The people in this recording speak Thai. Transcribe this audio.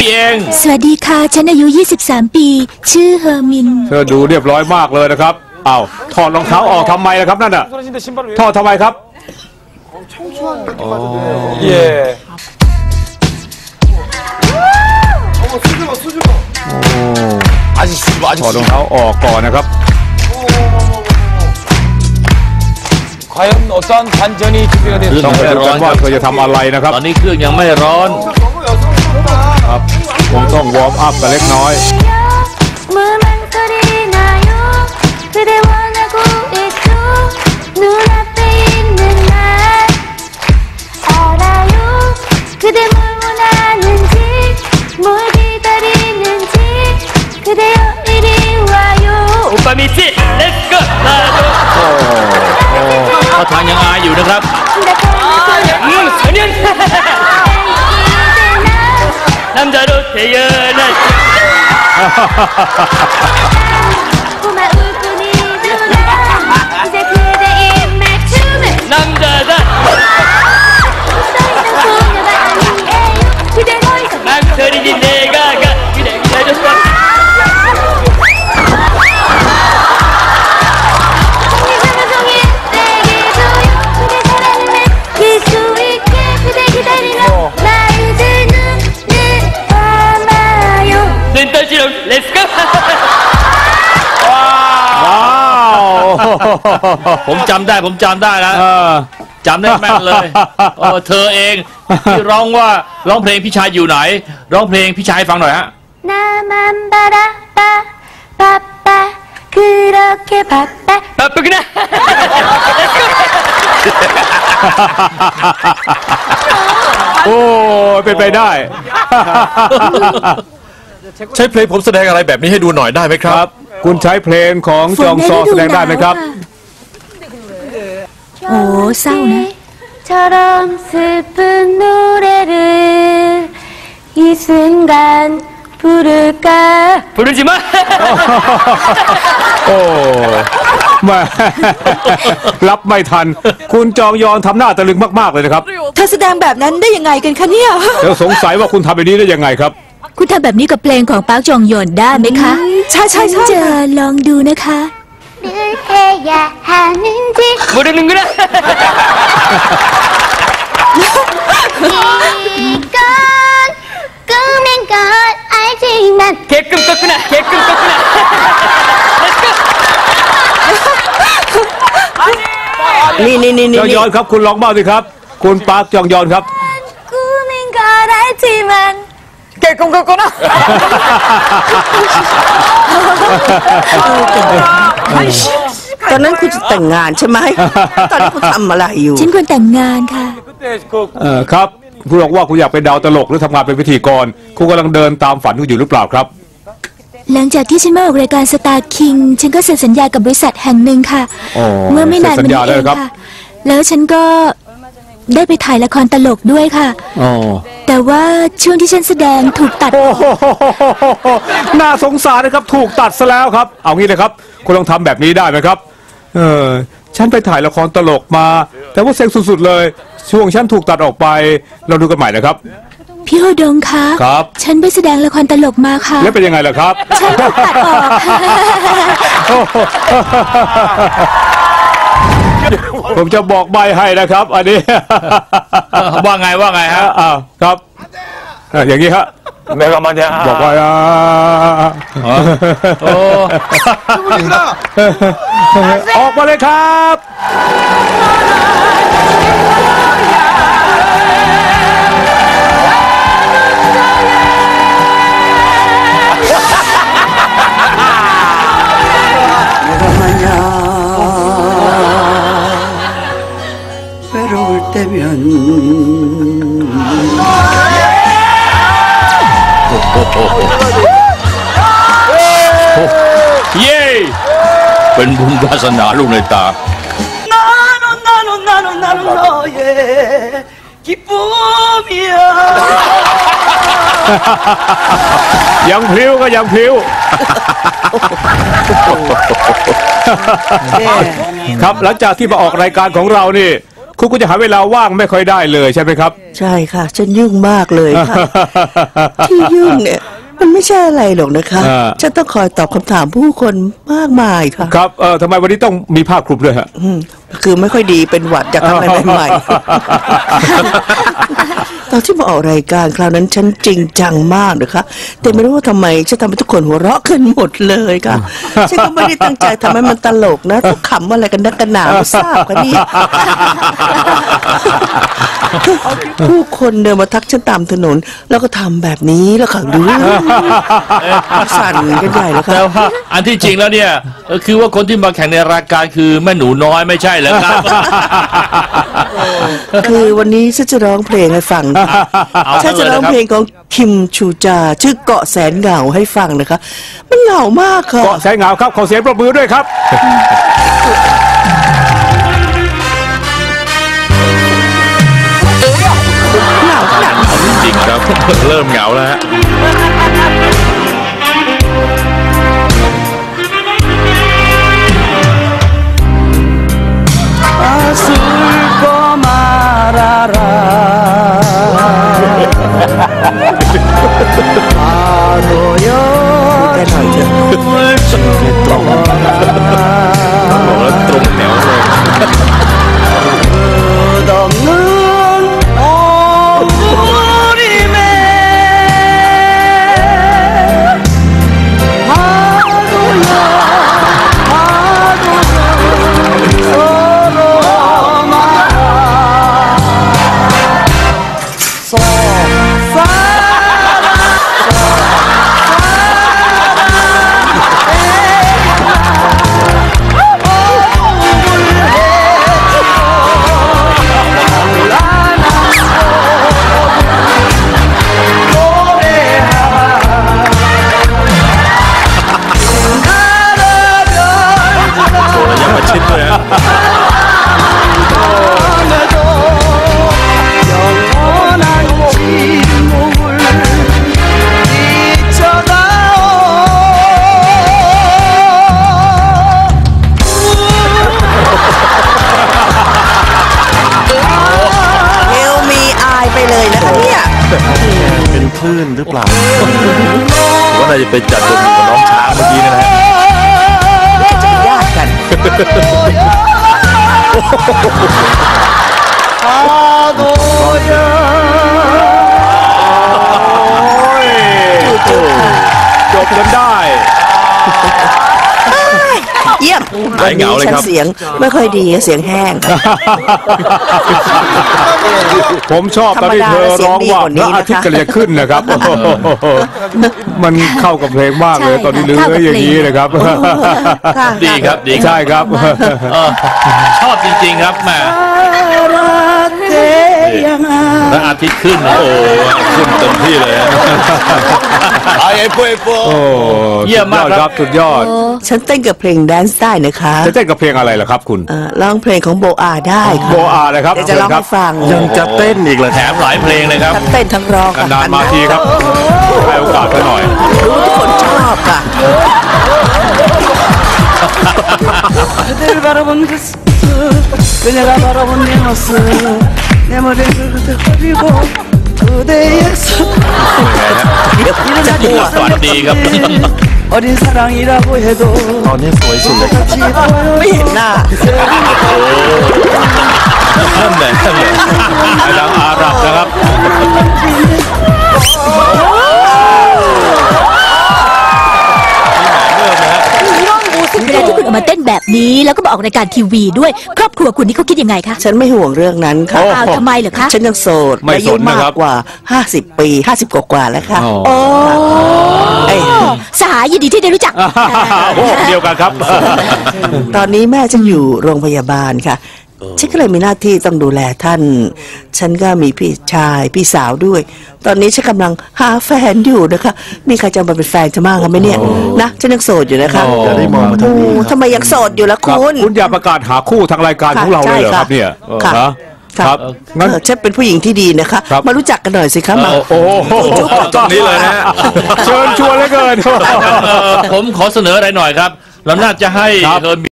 เอง สวัสดีค่ะ ฉันอายุ 23 ปี ชื่อเฮอร์มิน เธอดูเรียบร้อยมากเลยนะครับอ้าวถอดรองเท้าออกทำไมนะครับนั่นน่ะ 떨어진데 신발을 왜? ถอดทำไมครับ 예. 어머 수줍어 수줍어 아직 수줍어 아직 ถอดรอง 수줍어 เท้าออกก่อนนะครับ 과연 어떠한 반전이 준비가 เครื่อง ต้อง ยัง ไป ไม่ ดู ร้ กั อน นว่า ครับ เธอจะทำอะไรนะครับ ตอนนี้เครื่องยังไม่ร้อน 너무 여성스럽다 ครับ คงต้องวอร์มอัพกันเล็กน้อย ta gueule 시럼 렛츠고! ว้าว ผมจำได้ผมจำได้แล้ว เออ จำได้แม่นเลยเออเธอเองที่ร้องว่าร้องเพลงพี่ชายอยู่ไหน ร้องเพลงพี่ชายให้ฟังหน่อยฮะ 나만 바라봐 바빠 그렇게 바빠 바쁘구나! โอ้เป็นไปได้ ใช้เพลงผมแสดงอะไรแบบนี้ให้ดูหน่อยได้ไหมค ค รั รับ บ คุณใช้เพลงของจองซอแสดงได้ไหมครับ โอ้เศร้านะ처럼 슬픈 노래를 이 순간 부를까 부르지 마! โอ้แม่ รับไม่ทัน คุณจองยอนทำหน้าตะลึงมาก ๆ เลยนะครับ เธอแสดงแบบนั้นได้ยังไงกันคะเนี่ย เดี๋ยวสงสัยว่าคุณทำแบบนี้ได้ยังไงครับ คุณทำแบบนี้กับเพลงของปาร์คจองยอนได้ไหมคะ ใช่ใช่ใช่ จะลองดูนะคะ늘 해야 하는지 모르는구나! 이건 꿈인 걸 알지만 개끔 껐구나! 개끔 껐구나! 렛츠고! นี่นี่นี่ จ นี่ องยอนครับ คุณร้องบ้างสิครับ คุณปาร์คจองยอนครับ 꿈인 걸 알지만 結婚結婚なตอนนั้นคุณจะแต่งงานใช่ไหมตอนนี้คุณทำอะไรอยู่ ฉันควรแต่งงานค่ะ เออครับ คุณบอกว่าคุณอยากเป็นดาวตลกหรือทำงานเป็นพิธีกร คุณกำลังเดินตามฝันคุณอยู่หรือเปล่าครับ หลังจากที่ฉันมาออกรายการสตาร์คิงฉันก็เซ็นสัญญากับบริษัทแห่งหนึ่งค่ะเมื่อไม่นานมานี้เองค่ะ แล้วฉันก็ได้ไปถ่ายละครตลกด้วยค่ะ อ๋อ แต่ว่าช่วงที่ฉันแสดงถูกตัด โอ้โหน่าสงสารนะครับ ถูกตัดซะแล้วครับ เอางี้นะครับ คุณลองทำแบบนี้ได้ไหมครับ เออ ฉันไปถ่ายละครตลกมา แต่ว่าเซ็งสุดๆเลย ช่วงฉันถูกตัดออกไป เราดูกันใหม่นะครับ พี่โฮดงคะครับ ฉันไปแสดงละครตลกมาค่ะ แล้วเป็นยังไงล่ะครับ ฉันถูกตัดออกค่ะ ผมจะบอกใบให้นะครับ อันนี้ ว่าไงว่าไงฮะอ่าครับอย่างนี้ฮะแม่ก็มาเนี่ยบอกว่าอ่าโอ้ออกมาเลยครับ 울 때면 เย้เป็นบุญวาสนาลูกในตา 나는 나는 나는 나는 너의 기쁨이야 ยังพลิ้วก็ยังพลิ้ว ครับหลังจากที่มาออกรายการของเรานี่ คุณก็จะหาเวลาว่างไม่ค่อยได้เลยใช่ไหมครับ ใช่ค่ะ ฉันยุ่งมากเลยค่ะ ที่ยุ่งเนี่ย มันไม่ใช่อะไรหรอกนะคะอ่า ฉันต้องคอยตอบคำถามผู้คนมากมายค่ะ ครับเออทำไมวันนี้ต้องมีผ้าคลุมด้วยฮะ อืมคือไม่ค่อยดีเป็นหวัดจากทำอะไรใหม่ๆ ตอนที่มาออกรายการคราวนั้นฉันจริงจังมากนะคะ แต่ไม่รู้ว่าทำไมฉันทำให้ทุกคนหัวเราะกันหมดเลยค่ะฉันก็ไม่ได้ตั้งใจทำให้มันตลกนะทุกขำอะไรกันนักกันหนาไม่ทราบกันนี่ผู้คนเดินมาทักฉันตามถนน แล้วก็ทำแบบนี้แล้วค่ะดูสั่นกันใหญ่แล้วค่ะ แต่ว่าอันที่จริงแล้วเนี่ยเออคือว่าคนที่มาแข่งในรายการคือแม่หนูน้อยไม่ใช่เหรอครับ คือวันนี้ฉันจะร้องเพลงให้ฟังค่ะเอาฉันจะร้องเพลงของคิมชูจา ชื่อเกาะแสนเหงาให้ฟังนะคะ มันเหงามากค่ะเกาะแสงเหงาครับขอเสียงปรบมือด้วยครับเหงาขนาดจริงครับ เริ่มเหงาแล้วฮะ dan 眼 ลื่นหรือเปล่าผมว่าน่าจะไปจัดดนตรีกับน้องช้างเมื่อกี้เนยนะฮะจะญาติกันจ หายเหงาเลยครับ วันนี้ฉันเสียงไม่ค่อยดีเสียงแห้ง ผมชอบตอนที่เธอร้องว่าพระอาทิตย์กำลังจะขึ้นนะครับมันเข้ากับเพลงมากเลยใช่ตอนนี้เลื้เข้ากับอยอย่างนี้เพลงนะครับ ค่ะ ดีครับดีครับใช่ครับ เออชอบจริง ๆ ครับแหม่ ยังไงพระอาทิตย์ขึ้นนะโอ้ขึ้นเต็มที่เลยไอ้ไอ้ปุ้ยปุ้ยอ้เยี่ยมมากครับสุดยอด ฉันเต้นกับเพลงแดนซ์ได้นะคะจะเต้นกับเพลงอะไรล่ะครับคุณร้องเพลงของโบอาได้ครับโบอาเลยครับจะร้องให้ฟังยังจะเต้นอีกเหรอแถมหลายเพลงเลยครับเต้นทั้งร้องกันานมาทีครับให้โอกาสกันหน่อยรู้ทุกคนชอบค่ะ Beni arabamın kız Beni arabamın 내 머리를 흔들고 그대에서 이런 자리 없었는데 어린 사랑이라고 해도 어린 소리 같이 나. 이런 모습 가지고 맞다 แหละไปทางอาหรับนะครับเวลาที่คุณออกมาเต้นแบบนี้แล้วก็มาออกรายการทีวีด้วย ครอบครัวคุณนี่เขาคิดยังไงคะฉันไม่ห่วงเรื่องนั้นค่ะโอ้อ้าวทำไมเหรอคะ ฉันยังโสดไม่อายุสนมานะครักบกว่า 50 ปี 50กว่าๆแล้วค่ะ โอ้เอ้ย สหายยินดีที่ได้รู้จัก โอ้เดียวกันครับ ตอนนี้แม่ฉันอยู่โรงพยาบาลค่ะ ฉันก็เลยมีหน้าที่ต้องดูแลท่าน ฉันก็มีพี่ชายพี่สาวด้วย ตอนนี้ฉันกำลังหาแฟนอยู่นะคะ มีใครจะมาเป็นแฟนจะมากกันไหมเนี่ยนะฉันยังโสดอยู่นะคะอย่าได้มองมาทางนี้โอ้ทำไมยังโสดอยู่ล่ะครับคุณ คุณอย่าประกาศหาคู่ทางรายการของเราเลยเหรอครับเนี่ยค่ะฮะค่ะครับงั้น เออฉันเป็นผู้หญิงที่ดีนะคะ ครับ มารู้จักกันหน่อยสิคะมา โอ้โหตรงนี้เลยนะฮะ เชิญชวนเหลือเกินเออผมขอเสนออะไรหน่อยครับเราน่าจะให้ครับเธอมี